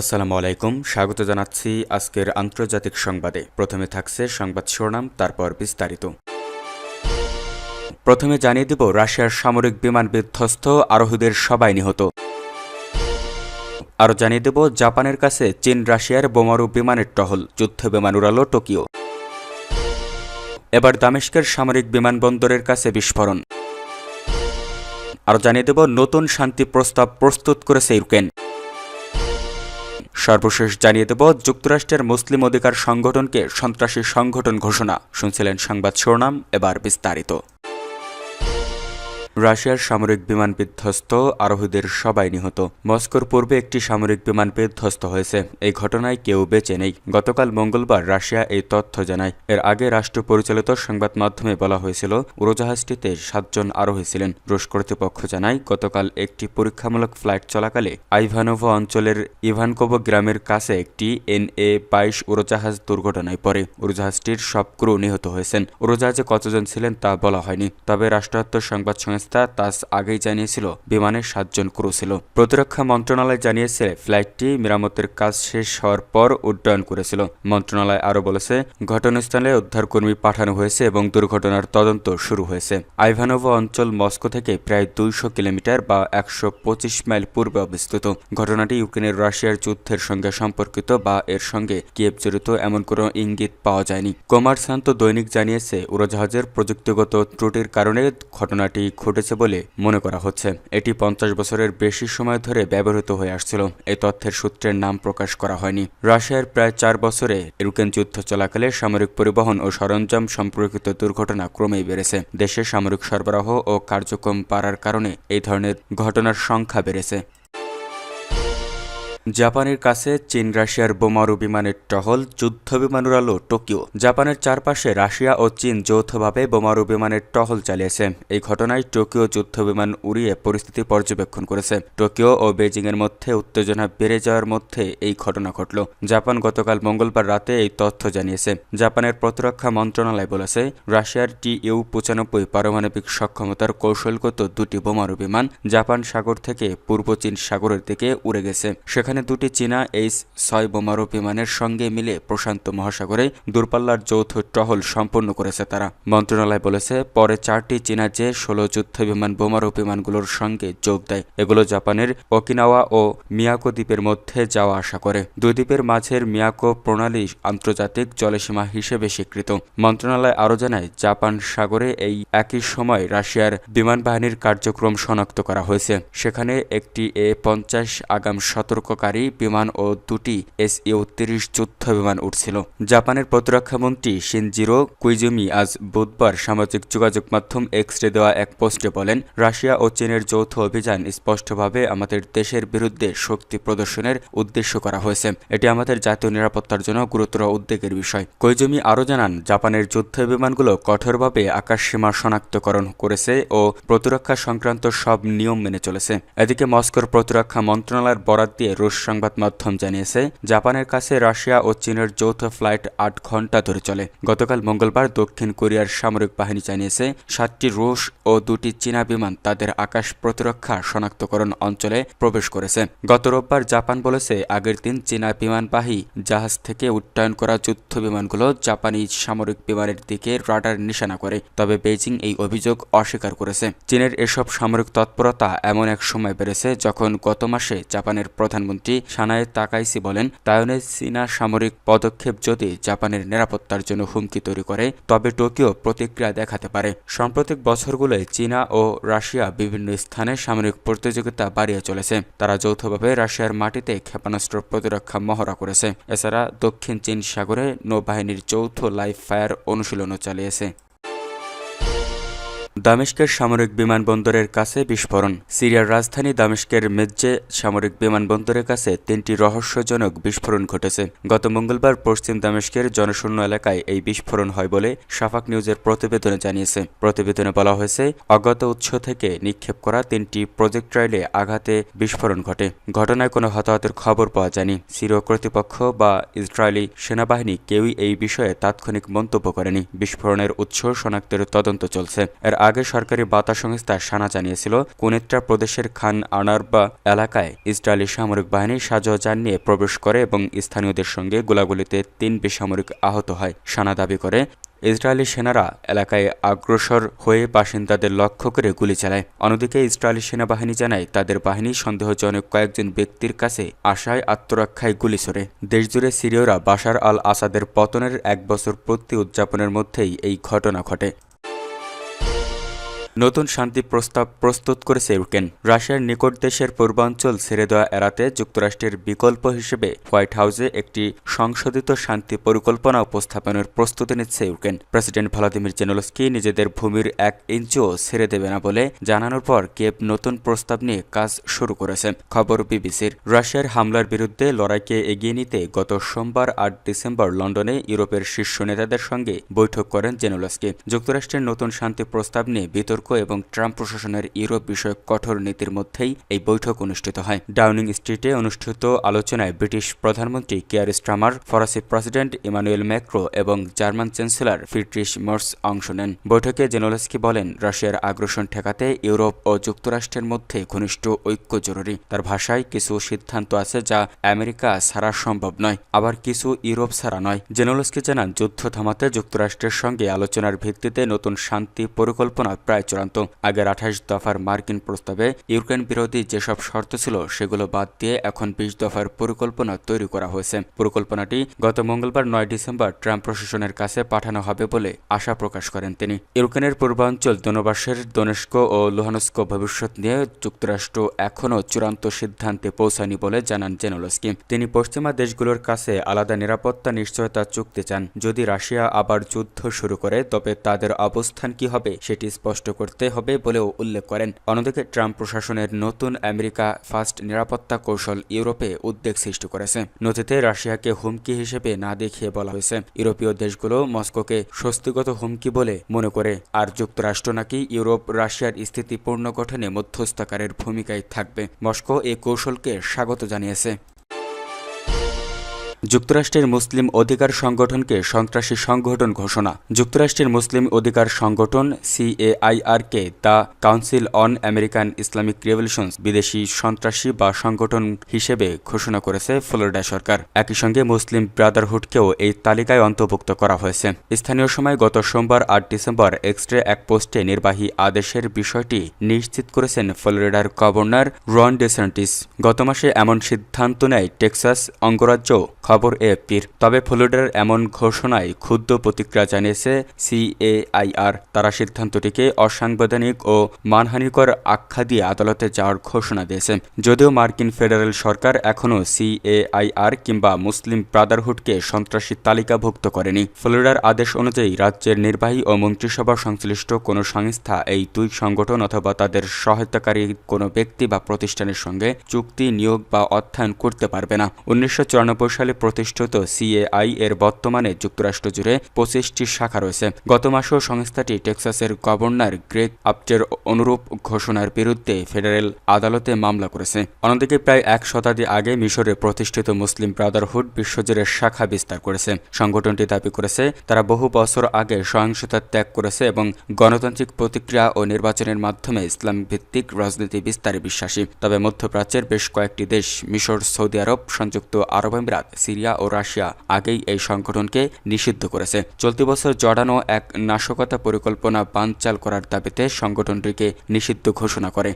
আসসালামু আলাইকুম। স্বাগত জানাচ্ছি আজকের আন্তর্জাতিক সংবাদে। প্রথমে থাকছে সংবাদ শিরোনাম, তারপর বিস্তারিত। প্রথমে জানিয়ে দেব, রাশিয়ার সামরিক বিমান বিধ্বস্ত, আরোহীদের সবাই নিহত। আরও জানিয়ে দেব, জাপানের কাছে চীন রাশিয়ার বোমারু বিমানের টহল, যুদ্ধ বিমান উড়ালো টোকিও। এবার দামেস্কের সামরিক বিমানবন্দরের কাছে বিস্ফোরণ। আরও জানিয়ে দেব, নতুন শান্তি প্রস্তাব প্রস্তুত করেছে ইউক্রেন। সর্বশেষ জানিয়ে দেব, যুক্তরাষ্ট্রের মুসলিম অধিকার সংগঠনকে সন্ত্রাসী সংগঠন ঘোষণা। শুনছিলেন সংবাদ শিরোনাম, এবার বিস্তারিত। রাশিয়ার সামরিক বিমান বিধ্বস্ত আরোহীদের সবাই নিহত। মস্কোর পূর্বে একটি সামরিক বিমান বিধ্বস্ত হয়েছে। এই ঘটনায় কেউ বেঁচে নেই। গতকাল মঙ্গলবার রাশিয়া এই তথ্য জানায়। এর আগে রাষ্ট্র পরিচালিত সংবাদ মাধ্যমে বলা হয়েছিল, উড়োজাহাজটিতে সাতজন আরোহী ছিলেন। রুশ কর্তৃপক্ষ জানায়, গতকাল একটি পরীক্ষামূলক ফ্লাইট চলাকালে আইভানোভো অঞ্চলের ইভানকোভো গ্রামের কাছে একটি এন এ বাইশ উড়োজাহাজ দুর্ঘটনায় পড়ে। উড়োজাহাজটির সব ক্রু নিহত হয়েছেন। উড়োজাহাজে কতজন ছিলেন তা বলা হয়নি। তবে রাষ্ট্রায়ত্ত সংবাদ সংস্থা তাস আগেই জানিয়েছিল, বিমানে সাতজন ক্রু ছিল। প্রতিরক্ষা মন্ত্রণালয় জানিয়েছে, ফ্লাইটটি মেরামতের কাজ শেষ হওয়ার পর উড্ডয়ন করেছিল। মন্ত্রণালয় আরও বলেছে, ঘটনাস্থলে উদ্ধারকর্মী পাঠানো হয়েছে এবং দুর্ঘটনার তদন্ত শুরু হয়েছে। আইভানোভো অঞ্চল মস্কো থেকে প্রায় দুইশো কিলোমিটার বা একশো পঁচিশ মাইল পূর্বে অবস্থিত। ঘটনাটি ইউক্রেনের রাশিয়ার যুদ্ধের সঙ্গে সম্পর্কিত বা এর সঙ্গে কিয়েভ জড়িত এমন কোনো ইঙ্গিত পাওয়া যায়নি। কমার্সান্ত দৈনিক জানিয়েছে, উড়োজাহাজের প্রযুক্তিগত ত্রুটির কারণে ঘটনাটি ঘটেছে বলে মনে করা হচ্ছে। এটি পঞ্চাশ বছরের বেশি সময় ধরে ব্যবহৃত হয়ে আসছিল। এই তথ্যের সূত্রের নাম প্রকাশ করা হয়নি। রাশিয়ার প্রায় চার বছরে ইউক্রেন যুদ্ধ চলাকালে সামরিক পরিবহন ও সরঞ্জাম সম্পর্কিত দুর্ঘটনা ক্রমেই বেড়েছে। দেশে সামরিক সরবরাহ ও কার্যক্রম বাড়ার কারণে এই ধরনের ঘটনার সংখ্যা বেড়েছে। জাপানের কাছে চীন, রাশিয়ার বোমারু বিমানের টহল, যুদ্ধ বিমান উড়ালো টোকিও। জাপানের চারপাশে রাশিয়া ও চীন যৌথভাবে বোমারু বিমানের টহল চালিয়েছে। এই ঘটনায় টোকিও যুদ্ধ বিমান উড়িয়ে পরিস্থিতি পর্যবেক্ষণ করেছে। টোকিও ও বেজিং এর মধ্যে উত্তেজনা বেড়ে যাওয়ার মধ্যে এই ঘটনা ঘটল। জাপান গতকাল মঙ্গলবার রাতে এই তথ্য জানিয়েছে। জাপানের প্রতিরক্ষা মন্ত্রণালয় বলেছে, রাশিয়ার টি ইউ পঁচানব্বই পারমাণবিক সক্ষমতার কৌশলগত দুটি বোমারু বিমান জাপান সাগর থেকে পূর্ব চীন সাগরের দিকে উড়ে গেছে। সেখানে সেখানে দুটি চীনা এইচ ছয় বোমারু বিমানের সঙ্গে মিলে প্রশান্ত মহাসাগরে দূরপাল্লার যৌথ টহল সম্পন্ন করেছে তারা। মন্ত্রণালয় বলেছে, পরে চারটি চীনা যে ষোলো যুদ্ধ বিমান বোমারু বিমানগুলোর সঙ্গে যোগ দেয়। এগুলো জাপানের ওকিনাওয়া ও মিয়াকো দ্বীপের মধ্যে যাওয়া আসা করে। দুই দ্বীপের মাঝের মিয়াকো প্রণালী আন্তর্জাতিক জলসীমা হিসেবে স্বীকৃত। মন্ত্রণালয় আরও জানায়, জাপান সাগরে এই একই সময় রাশিয়ার বিমান বাহিনীর কার্যক্রম শনাক্ত করা হয়েছে। সেখানে একটি এ পঞ্চাশ আগাম সতর্ক সতর্ককারী বিমান ও দুটি এস ইউ তিরিশ যুদ্ধ বিমান উঠছিল। জাপানের প্রতিরক্ষামন্ত্রী শিনজিরো কুইজুমি আজ বুধবার সামাজিক যোগাযোগ মাধ্যম এক্সরে দেওয়া এক পোস্টে বলেন, রাশিয়া ও চীনের যৌথ অভিযান স্পষ্টভাবে আমাদের দেশের বিরুদ্ধে শক্তি প্রদর্শনের উদ্দেশ্য করা হয়েছে। এটি আমাদের জাতীয় নিরাপত্তার জন্য গুরুতর উদ্বেগের বিষয়। কৈজুমি আরও জানান, জাপানের যুদ্ধ বিমানগুলো কঠোরভাবে আকাশসীমা শনাক্তকরণ করেছে ও প্রতিরক্ষা সংক্রান্ত সব নিয়ম মেনে চলেছে। এদিকে মস্কোর প্রতিরক্ষা মন্ত্রণালয়ের বরাদ দিয়ে রুশ সংবাদ মাধ্যম জানিয়েছে, জাপানের কাছে রাশিয়া ও চীনের যৌথ ফ্লাইট আট ঘণ্টা ধরে চলে। গতকাল মঙ্গলবার দক্ষিণ কোরিয়ার সামরিক বাহিনী জানিয়েছে, সাতটি রুশ ও দুটি চীনা বিমান তাদের আকাশ প্রতিরক্ষা শনাক্তকরণ অঞ্চলে প্রবেশ করেছে। গত রোববার জাপান বলেছে, আগের দিন চীনা বিমানবাহী জাহাজ থেকে উড্ডয়ন করা যুদ্ধ বিমানগুলো জাপানি সামরিক বিমানের দিকে রাডার নিশানা করে, তবে বেজিং এই অভিযোগ অস্বীকার করেছে। চীনের এসব সামরিক তৎপরতা এমন এক সময় বেড়েছে যখন গত মাসে জাপানের প্রধানমন্ত্রী প্রধানমন্ত্রী সানায়ে তাকাইসি বলেন। তায়নে চীনা সামরিক পদক্ষেপ যদি জাপানের নিরাপত্তার জন্য হুমকি তৈরি করে, তবে টোকিও প্রতিক্রিয়া দেখাতে পারে। সাম্প্রতিক বছরগুলোয় চীনা ও রাশিয়া বিভিন্ন স্থানে সামরিক প্রতিযোগিতা বাড়িয়ে চলেছে। তারা যৌথভাবে রাশিয়ার মাটিতে ক্ষেপণাস্ত্র প্রতিরক্ষা মহড়া করেছে। এছাড়া দক্ষিণ চীন সাগরে নৌবাহিনীর যৌথ লাইফ ফায়ার অনুশীলনও চালিয়েছে। দামেস্কের সামরিক বিমানবন্দরের কাছে বিস্ফোরণ। সিরিয়ার রাজধানী দামেস্কের মেজ্জে সামরিক বিমানবন্দরের কাছে তিনটি রহস্যজনক বিস্ফোরণ ঘটেছে। গত মঙ্গলবার পশ্চিম দামেস্কের জনশূন্য এলাকায় এই বিস্ফোরণ হয় বলে সাফাক নিউজের প্রতিবেদনে জানিয়েছে। প্রতিবেদনে বলা হয়েছে, অজ্ঞাত উৎস থেকে নিক্ষেপ করা তিনটি প্রজেক্টাইলে আঘাতে বিস্ফোরণ ঘটে। ঘটনায় কোনো হতাহতের খবর পাওয়া যায়নি। সিরীয় কর্তৃপক্ষ বা ইসরায়েলি সেনাবাহিনী কেউই এই বিষয়ে তাৎক্ষণিক মন্তব্য করেনি। বিস্ফোরণের উৎস শনাক্তের তদন্ত চলছে। এর আগে সরকারি বার্তা সংস্থা সানা জানিয়েছিল, কুনেত্রা প্রদেশের খান আনারবা এলাকায় ইসরায়েলি সামরিক বাহিনী সাজোয়াজান নিয়ে প্রবেশ করে এবং স্থানীয়দের সঙ্গে গোলাগুলিতে তিন বেসামরিক আহত হয়। সানা দাবি করে, ইসরায়েলি সেনারা এলাকায় আগ্রসর হয়ে বাসিন্দাদের লক্ষ্য করে গুলি চালায়। অন্যদিকে ইসরায়েলি সেনাবাহিনী জানায়, তাদের বাহিনী সন্দেহজনক কয়েকজন ব্যক্তির কাছে আশায় আত্মরক্ষায় গুলি ছোড়ে। দেশজুড়ে সিরীয়রা বাশার আল আসাদের পতনের এক বছর প্রতি উদযাপনের মধ্যেই এই ঘটনা ঘটে। নতুন শান্তি প্রস্তাব প্রস্তুত করেছে ইউক্রেন। রাশিয়ার নিকট দেশের পূর্বাঞ্চল ছেড়ে দেওয়া এড়াতে যুক্তরাষ্ট্রের বিকল্প হিসেবে হোয়াইট হাউসে একটি সংশোধিত শান্তি পরিকল্পনা উপস্থাপনের প্রস্তুতি নিচ্ছে ইউক্রেন। প্রেসিডেন্ট ভলাদিমির জেনোলস্কি নিজেদের ভূমির এক ইঞ্চিও ছেড়ে দেবে না বলে জানানোর পর কেপ নতুন প্রস্তাব নিয়ে কাজ শুরু করেছে। খবর বিবিসির। রাশিয়ার হামলার বিরুদ্ধে লড়াইকে এগিয়ে নিতে গত সোমবার আট ডিসেম্বর লন্ডনে ইউরোপের শীর্ষ নেতাদের সঙ্গে বৈঠক করেন জেনোলস্কি। যুক্তরাষ্ট্রের নতুন শান্তি প্রস্তাব নিয়ে বিতর্ক বিতর্ক এবং ট্রাম্প প্রশাসনের ইউরোপ বিষয়ক কঠোর নীতির মধ্যেই এই বৈঠক অনুষ্ঠিত হয়। ডাউনিং স্ট্রিটে অনুষ্ঠিত আলোচনায় ব্রিটিশ প্রধানমন্ত্রী কেয়ার স্ট্রামার, ফরাসি প্রেসিডেন্ট ইমানুয়েল ম্যাক্রো এবং জার্মান চ্যান্সেলর ফিট্রিশ মর্স অংশ নেন। বৈঠকে জেনোলস্কি বলেন, রাশিয়ার আগ্রাসন ঠেকাতে ইউরোপ ও যুক্তরাষ্ট্রের মধ্যে ঘনিষ্ঠ ঐক্য জরুরি। তার ভাষায় কিছু সিদ্ধান্ত আছে যা আমেরিকা ছাড়া সম্ভব নয়, আবার কিছু ইউরোপ ছাড়া নয়। জেনোলস্কি জানান, যুদ্ধ থামাতে যুক্তরাষ্ট্রের সঙ্গে আলোচনার ভিত্তিতে নতুন শান্তি পরিকল্পনা প্রায় চূড়ান্ত আগের আঠাশ দফার মার্কিন প্রস্তাবে ইউক্রেন বিরোধী যেসব শর্ত ছিল, সেগুলো বাদ দিয়ে এখন বিশ দফার পরিকল্পনা তৈরি করা হয়েছে। পরিকল্পনাটি গত মঙ্গলবার নয় ডিসেম্বর ট্রাম্প প্রশাসনের কাছে পাঠানো হবে বলে আশা প্রকাশ করেন তিনি। ইউক্রেনের পূর্বাঞ্চল দনবাসের দনেস্ক ও লোহানস্ক ভবিষ্যৎ নিয়ে যুক্তরাষ্ট্র এখনও চূড়ান্ত সিদ্ধান্তে পৌঁছায়নি বলে জানান জেনোলস্কি। তিনি পশ্চিমা দেশগুলোর কাছে আলাদা নিরাপত্তা নিশ্চয়তা চুক্তি চান। যদি রাশিয়া আবার যুদ্ধ শুরু করে, তবে তাদের অবস্থান কি হবে, সেটি স্পষ্ট করতে হবে বলেও উল্লেখ করেন। অন্যদিকে ট্রাম্প প্রশাসনের নতুন আমেরিকা ফার্স্ট নিরাপত্তা কৌশল ইউরোপে উদ্বেগ সৃষ্টি করেছে। নথিতে রাশিয়াকে হুমকি হিসেবে না দেখিয়ে বলা হয়েছে। ইউরোপীয় দেশগুলো মস্কোকে স্বস্তিগত হুমকি বলে মনে করে। আর যুক্তরাষ্ট্র নাকি ইউরোপ, রাশিয়ার স্থিতি পুনর্গঠনে মধ্যস্থকারের ভূমিকায় থাকবে। মস্কো এই কৌশলকে স্বাগত জানিয়েছে। যুক্তরাষ্ট্রের মুসলিম অধিকার সংগঠনকে সন্ত্রাসী সংগঠন ঘোষণা। যুক্তরাষ্ট্রের মুসলিম অধিকার সংগঠন সিএআইআরকে the council on American Islamic revolutions, বিদেশি সন্ত্রাসী বা সংগঠন হিসেবে ঘোষণা করেছে ফ্লোরিডা সরকার। একই সঙ্গে মুসলিম ব্রাদারহুডকেও এই তালিকায় অন্তর্ভুক্ত করা হয়েছে। স্থানীয় সময় গত সোমবার আট ডিসেম্বর এক্সট্রে এক পোস্টে নির্বাহী আদেশের বিষয়টি নিশ্চিত করেছেন ফ্লোরিডার গভর্নর রন ডেসেন্টিস। গত মাসে এমন সিদ্ধান্ত নেয় টেক্সাস অঙ্গরাজ্য খবর এএফপির তবে ফ্লোরিডার এমন ঘোষণায় ক্ষুদ্র প্রতিক্রিয়া জানিয়েছে সিএআইআর। তারা সিদ্ধান্তটিকে অসাংবিধানিক ও মানহানিকর আখ্যা দিয়ে আদালতে যাওয়ার ঘোষণা দিয়েছে। যদিও মার্কিন ফেডারেল সরকার এখনও সিএআইআর কিংবা মুসলিম ব্রাদারহুডকে সন্ত্রাসী তালিকাভুক্ত করেনি। ফ্লোরিডার আদেশ অনুযায়ী রাজ্যের নির্বাহী ও মন্ত্রিসভা সংশ্লিষ্ট কোনো সংস্থা, এই দুই সংগঠন অথবা তাদের সহায়তাকারী কোনো ব্যক্তি বা প্রতিষ্ঠানের সঙ্গে চুক্তি নিয়োগ বা অর্থায়ন করতে পারবে না। উনিশশো সালে প্রতিষ্ঠিত সিএআই এর বর্তমানে যুক্তরাষ্ট্র জুড়ে পঁচিশটি শাখা রয়েছে। গত মাসেও সংস্থাটি টেক্সাসের গভর্নর গ্রেগ আপটের অনুরূপ ঘোষণার বিরুদ্ধে ফেডারেল আদালতে মামলা করেছে। অন্যদিকে প্রায় এক শতাব্দী আগে মিশরে প্রতিষ্ঠিত মুসলিম ব্রাদারহুড বিশ্বজুড়ে শাখা বিস্তার করেছে। সংগঠনটি দাবি করেছে, তারা বহু বছর আগে সহিংসতা ত্যাগ করেছে এবং গণতান্ত্রিক প্রতিক্রিয়া ও নির্বাচনের মাধ্যমে ইসলাম ভিত্তিক রাজনীতি বিস্তারে বিশ্বাসী। তবে মধ্যপ্রাচ্যের বেশ কয়েকটি দেশ মিশর, সৌদি আরব, সংযুক্ত আরব আমিরাত সিরিয়া ও রাশিয়া আগেই এই সংগঠনকে নিষিদ্ধ করেছে। চলতি বছর জর্ডানও এক নাশকতা পরিকল্পনা বানচাল করার দাবিতে সংগঠনটিকে নিষিদ্ধ ঘোষণা করে।